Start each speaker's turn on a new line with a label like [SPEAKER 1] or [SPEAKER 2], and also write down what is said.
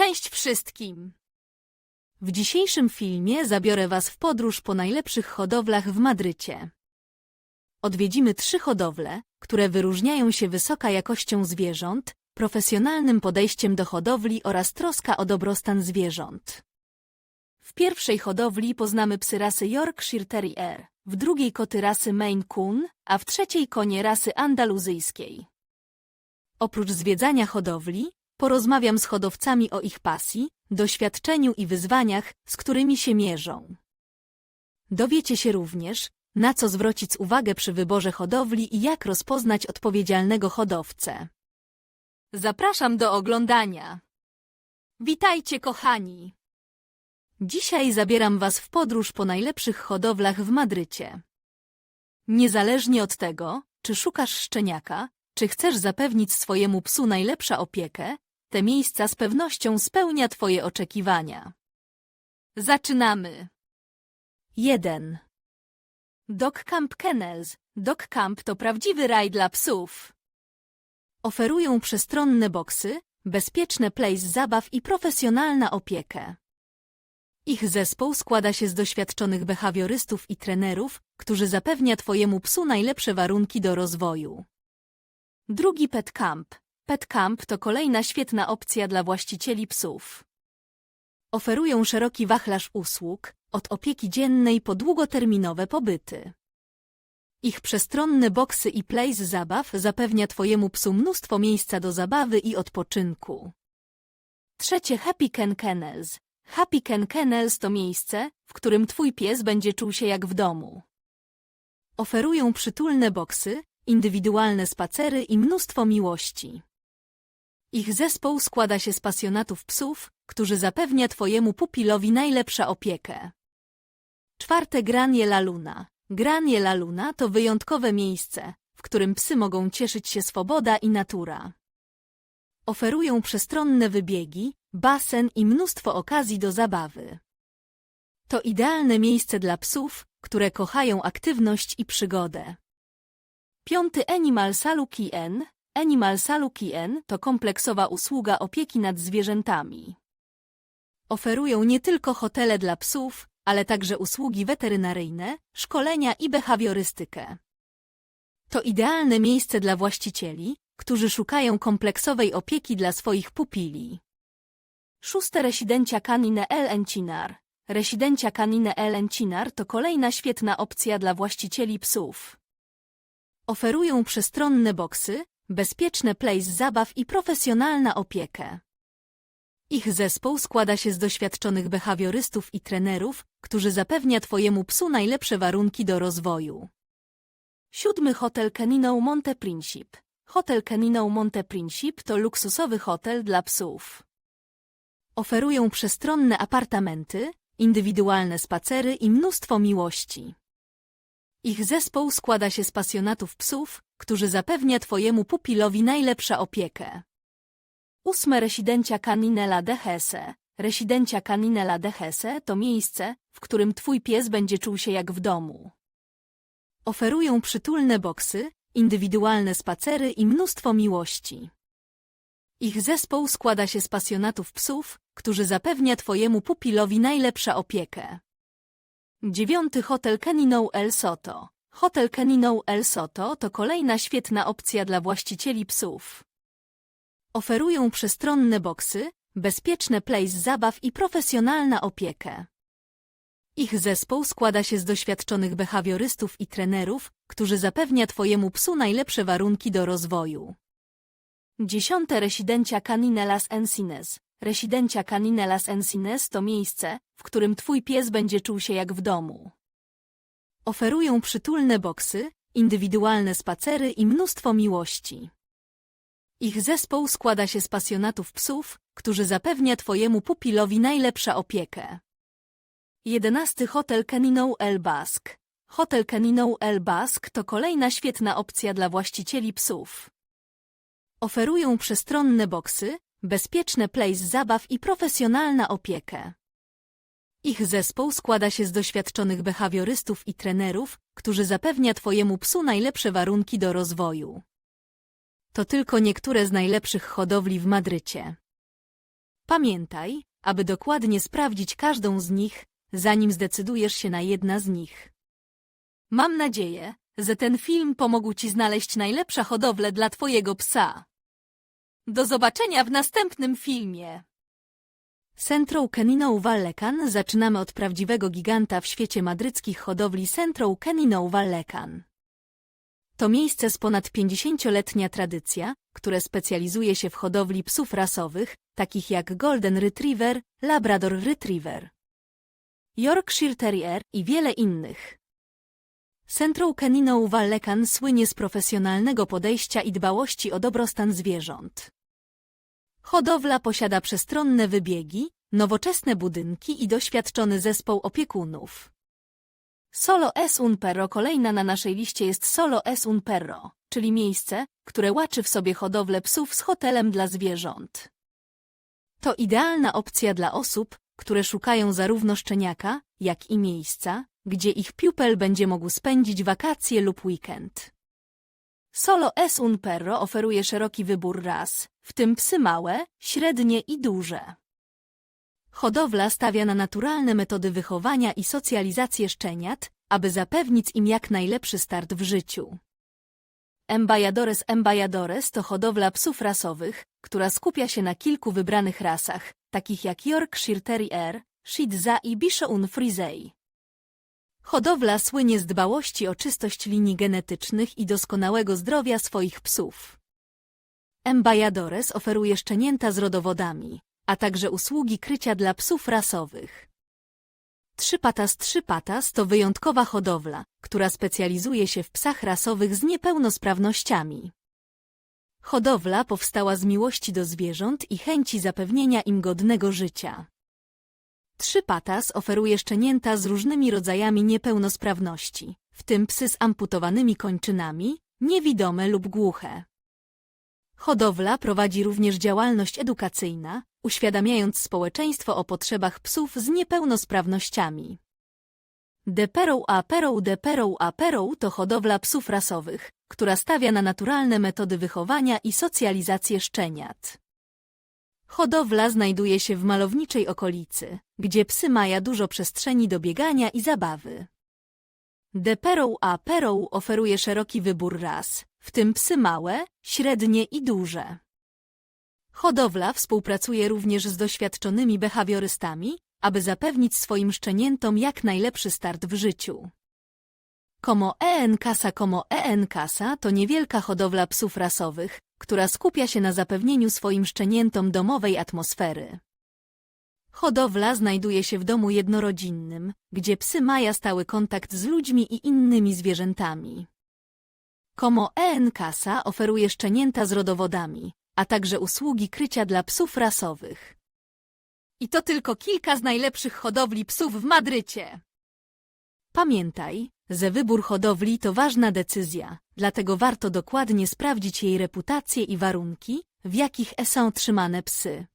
[SPEAKER 1] Cześć wszystkim! W dzisiejszym filmie zabiorę Was w podróż po najlepszych hodowlach w Madrycie. Odwiedzimy trzy hodowle, które wyróżniają się wysoka jakością zwierząt, profesjonalnym podejściem do hodowli oraz troska o dobrostan zwierząt. W pierwszej hodowli poznamy psy rasy Yorkshire Terrier, w drugiej koty rasy Maine Coon, a w trzeciej konie rasy andaluzyjskiej. Oprócz zwiedzania hodowli, porozmawiam z hodowcami o ich pasji, doświadczeniu i wyzwaniach, z którymi się mierzą. Dowiecie się również, na co zwrócić uwagę przy wyborze hodowli i jak rozpoznać odpowiedzialnego hodowcę. Zapraszam do oglądania. Witajcie, kochani! Dzisiaj zabieram Was w podróż po najlepszych hodowlach w Madrycie. Niezależnie od tego, czy szukasz szczeniaka, czy chcesz zapewnić swojemu psu najlepsza opiekę, te miejsca z pewnością spełnia Twoje oczekiwania. Zaczynamy. 1. Dog Camp Kennels. Dog Camp to prawdziwy raj dla psów. Oferują przestronne boksy, bezpieczne place zabaw i profesjonalna opiekę. Ich zespół składa się z doświadczonych behawiorystów i trenerów, którzy zapewnia Twojemu psu najlepsze warunki do rozwoju. Drugi Pet Camp. Pet Camp to kolejna świetna opcja dla właścicieli psów. Oferują szeroki wachlarz usług, od opieki dziennej po długoterminowe pobyty. Ich przestronne boksy i place zabaw zapewnia Twojemu psu mnóstwo miejsca do zabawy i odpoczynku. Trzecie Happy Ken Kennels. Happy Ken Kennels to miejsce, w którym Twój pies będzie czuł się jak w domu. Oferują przytulne boksy, indywidualne spacery i mnóstwo miłości. Ich zespół składa się z pasjonatów psów, którzy zapewnia Twojemu pupilowi najlepsza opiekę. Czwarte Granie La Luna. Granie La Luna to wyjątkowe miejsce, w którym psy mogą cieszyć się swoboda i natura. Oferują przestronne wybiegi, basen i mnóstwo okazji do zabawy. To idealne miejsce dla psów, które kochają aktywność i przygodę. Piąty Animal Saluki N. Animal Saluki N to kompleksowa usługa opieki nad zwierzętami. Oferują nie tylko hotele dla psów, ale także usługi weterynaryjne, szkolenia i behawiorystykę. To idealne miejsce dla właścicieli, którzy szukają kompleksowej opieki dla swoich pupili. Szóste Residencia Canine El Encinar. Residencia Canine El Encinar to kolejna świetna opcja dla właścicieli psów. Oferują przestronne boksy, bezpieczne place zabaw i profesjonalna opiekę. Ich zespół składa się z doświadczonych behawiorystów i trenerów, którzy zapewnia Twojemu psu najlepsze warunki do rozwoju. Siódmy Hotel Canino Monte Princip. Hotel Canino Monte Princip to luksusowy hotel dla psów. Oferują przestronne apartamenty, indywidualne spacery i mnóstwo miłości. Ich zespół składa się z pasjonatów psów, którzy zapewnia Twojemu pupilowi najlepsza opiekę. Ósme Residencia Canine La Dehese. Residencia Canine La Dehese to miejsce, w którym Twój pies będzie czuł się jak w domu. Oferują przytulne boksy, indywidualne spacery i mnóstwo miłości. Ich zespół składa się z pasjonatów psów, którzy zapewnia Twojemu pupilowi najlepsza opiekę. Dziewiąty Hotel Canino El Soto. Hotel Canino El Soto to kolejna świetna opcja dla właścicieli psów. Oferują przestronne boksy, bezpieczne place zabaw i profesjonalna opiekę. Ich zespół składa się z doświadczonych behawiorystów i trenerów, którzy zapewnia Twojemu psu najlepsze warunki do rozwoju. Dziesiąte Residencia Canine Las Encines. Residencia Canine Las Encines to miejsce, w którym Twój pies będzie czuł się jak w domu. Oferują przytulne boksy, indywidualne spacery i mnóstwo miłości. Ich zespół składa się z pasjonatów psów, którzy zapewnia Twojemu pupilowi najlepsza opiekę. 11 Hotel Canino El Basque. Hotel Canino El Basque to kolejna świetna opcja dla właścicieli psów. Oferują przestronne boksy, bezpieczne place zabaw i profesjonalna opiekę. Ich zespół składa się z doświadczonych behawiorystów i trenerów, którzy zapewnia Twojemu psu najlepsze warunki do rozwoju. To tylko niektóre z najlepszych hodowli w Madrycie. Pamiętaj, aby dokładnie sprawdzić każdą z nich, zanim zdecydujesz się na jedna z nich. Mam nadzieję, że ten film pomógł Ci znaleźć najlepsze hodowle dla Twojego psa. Do zobaczenia w następnym filmie. Centro Canino Valleccan zaczynamy od prawdziwego giganta w świecie madryckich hodowli Centro Canino Valleccan. To miejsce z ponad 50-letnia tradycja, które specjalizuje się w hodowli psów rasowych, takich jak Golden Retriever, Labrador Retriever, Yorkshire Terrier i wiele innych. Centro Canino Valleccan słynie z profesjonalnego podejścia i dbałości o dobrostan zwierząt. Hodowla posiada przestronne wybiegi, nowoczesne budynki i doświadczony zespół opiekunów. Solo es un perro kolejna na naszej liście jest Solo es un perro, czyli miejsce, które łaczy w sobie hodowlę psów z hotelem dla zwierząt. To idealna opcja dla osób, które szukają zarówno szczeniaka, jak i miejsca, gdzie ich piupel będzie mógł spędzić wakacje lub weekend. Solo es un perro oferuje szeroki wybór ras, w tym psy małe, średnie i duże. Hodowla stawia na naturalne metody wychowania i socjalizację szczeniat, aby zapewnić im jak najlepszy start w życiu. Embajadores Embajadores to hodowla psów rasowych, która skupia się na kilku wybranych rasach, takich jak Yorkshire Terrier, Shih i Bichon Frisee. Hodowla słynie z dbałości o czystość linii genetycznych i doskonałego zdrowia swoich psów. Embajadores oferuje szczenięta z rodowodami, a także usługi krycia dla psów rasowych. Trzypatas Trzypatas to wyjątkowa hodowla, która specjalizuje się w psach rasowych z niepełnosprawnościami. Hodowla powstała z miłości do zwierząt i chęci zapewnienia im godnego życia. Trzypatas oferuje szczenięta z różnymi rodzajami niepełnosprawności, w tym psy z amputowanymi kończynami, niewidome lub głuche. Hodowla prowadzi również działalność edukacyjna, uświadamiając społeczeństwo o potrzebach psów z niepełnosprawnościami. Deperą a perą deperą a perą to hodowla psów rasowych, która stawia na naturalne metody wychowania i socjalizację szczeniat. Hodowla znajduje się w malowniczej okolicy, gdzie psy mają dużo przestrzeni do biegania i zabawy. Deperą a perą oferuje szeroki wybór ras, w tym psy małe, średnie i duże. Hodowla współpracuje również z doświadczonymi behawiorystami, aby zapewnić swoim szczeniętom jak najlepszy start w życiu. Como EN Casa Como EN Casa to niewielka hodowla psów rasowych, która skupia się na zapewnieniu swoim szczeniętom domowej atmosfery. Hodowla znajduje się w domu jednorodzinnym, gdzie psy mają stały kontakt z ludźmi i innymi zwierzętami. Como EN Casa oferuje szczenięta z rodowodami, a także usługi krycia dla psów rasowych. I to tylko kilka z najlepszych hodowli psów w Madrycie. Pamiętaj, że wybór hodowli to ważna decyzja, dlatego warto dokładnie sprawdzić jej reputację i warunki, w jakich są trzymane psy.